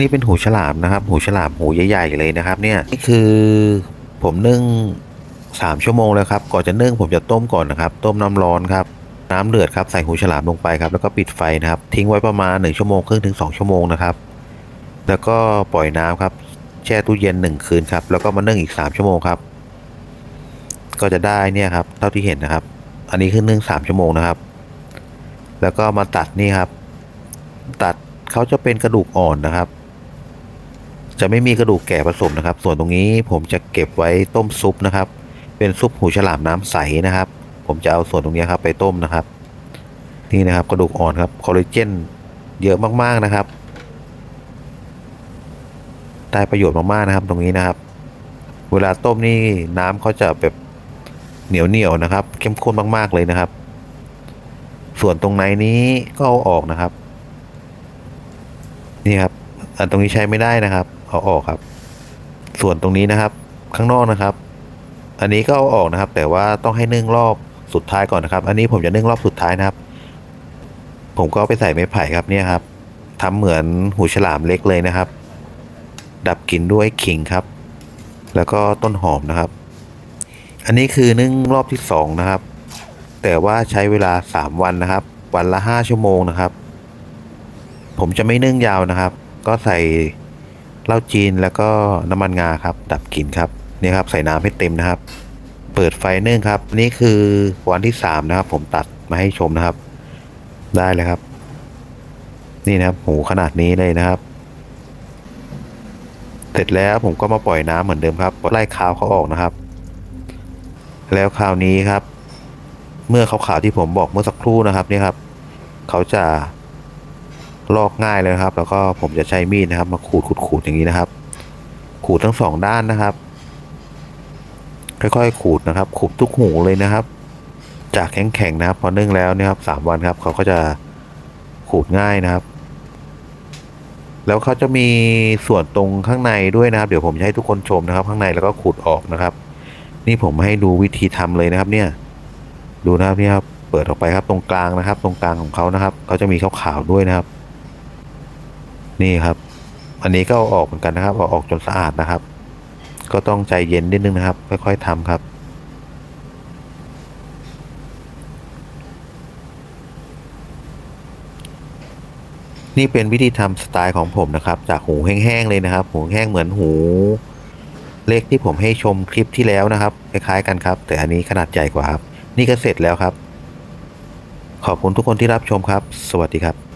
นี่เป็นหูฉลามนะครับ หูฉลามหูใหญ่ๆเลยนะครับ เนี่ยนี่คือผมนึ่งสามชั่วโมงแล้วครับ ก่อนจะนึ่งผมจะต้มก่อนนะครับ ต้มน้ำร้อนครับ น้ำเดือดครับ ใส่หูฉลามลงไปครับ แล้วก็ปิดไฟนะครับ ทิ้งไว้ประมาณ1ชั่วโมงครึ่งถึง2ชั่วโมงนะครับ แล้วก็ปล่อยน้ำครับ แช่ตู้เย็นหนึ่งคืนครับ แล้วก็มานึ่งอีก3ชั่วโมงครับ ก็จะได้เนี่ยครับ เท่าที่เห็นนะครับ อันนี้คือนึ่งสามชั่วโมงนะครับ แล้วก็มาตัดนี่ครับ ตัดเขาจะเป็นกระดูกอ่อนนะครับ จะไม่มีกระดูกแก่ผสมนะครับ ส่วนตรงนี้ผมจะเก็บไว้ต้มซุปนะครับ เป็นซุปหูฉลามน้ำใสนะครับ ผมจะเอาส่วนตรงนี้ครับไปต้มนะครับ นี่นะครับกระดูกอ่อนครับคอลลาเจนเยอะมากๆนะครับ ได้ประโยชน์มากๆนะครับตรงนี้นะครับ เวลาต้มนี่น้ำเขาจะแบบเหนียวเหนียวนะครับ เข้มข้นมาก ๆเลยนะครับ ส่วนตรงในนี้ก็เอาออกนะครับ นี่ครับ อันตรงนี้ใช้ไม่ได้นะครับ เอาออกครับ ส่วนตรงนี้นะครับ ข้างนอกนะครับ อันนี้ก็เอาออกนะครับ แต่ว่าต้องให้นึ่งรอบสุดท้ายก่อนนะครับ อันนี้ผมจะนึ่งรอบสุดท้ายนะครับ ผมก็ไปใส่ไม้ไผ่ครับเนี่ยครับทำเหมือนหูฉลามเล็กเลยนะครับ ดับกลิ่นด้วยขิงครับ แล้วก็ต้นหอมนะครับ อันนี้คือนึ่งรอบที่สองนะครับ แต่ว่าใช้เวลาสามวันนะครับ วันละห้าชั่วโมงนะครับ ผมจะไม่นึ่งยาวนะครับ ก็ใส่เหล้าจีนแล้วก็น้ำมันงาครับ ดับกลิ่นครับนี่ครับใส่น้ำให้เต็มนะครับ เปิดไฟนึ่งครับ นี่คือวันที่สามนะครับ ผมตัดมาให้ชมนะครับ ได้เลยครับ นี่นะครับหูขนาดนี้เลยนะครับ เสร็จแล้วผมก็มาปล่อยน้ำเหมือนเดิมครับไล่คาวเขาออกนะครับ แล้วคราวนี้ครับ เมื่อขาวๆที่ผมบอกเมื่อสักครู่นะครับนี่ครับ เขาจะ ลอกง่ายเลยครับ แล้วก็ผมจะใช้มีดนะครับ มาขูดขูดขูดอย่างนี้นะครับ ขูดทั้งสองด้านนะครับ ค่อยๆขูดนะครับ ขูดทุกหูเลยนะครับ จากแข็งๆนะครับ พอนึ่งแล้วนะครับสามวันครับ เขาก็จะขูดง่ายนะครับ แล้วเขาจะมีส่วนตรงข้างในด้วยนะครับ เดี๋ยวผมจะให้ทุกคนชมนะครับ ข้างในแล้วก็ขูดออกนะครับ นี่ผมให้ดูวิธีทำเลยนะครับ เนี่ย ดูนะครับนี่ครับ เปิดออกไปครับตรงกลางนะครับ ตรงกลางของเขานะครับเขาจะมีขาวๆด้วยนะครับ นี่ครับ อันนี้ก็เอาออกเหมือนกันนะครับเอาออกจนสะอาดนะครับ ก็ต้องใจเย็นนิดนึงนะครับ ค่อยๆทำครับนี่เป็นวิธีทำสไตล์ของผมนะครับ จากหูแห้งๆเลยนะครับ หูแห้งเหมือนหู เลขที่ผมให้ชมคลิปที่แล้วนะครับคล้ายๆกันครับ แต่อันนี้ขนาดใหญ่กว่าครับ นี่ก็เสร็จแล้วครับ ขอบคุณทุกคนที่รับชมครับ สวัสดีครับ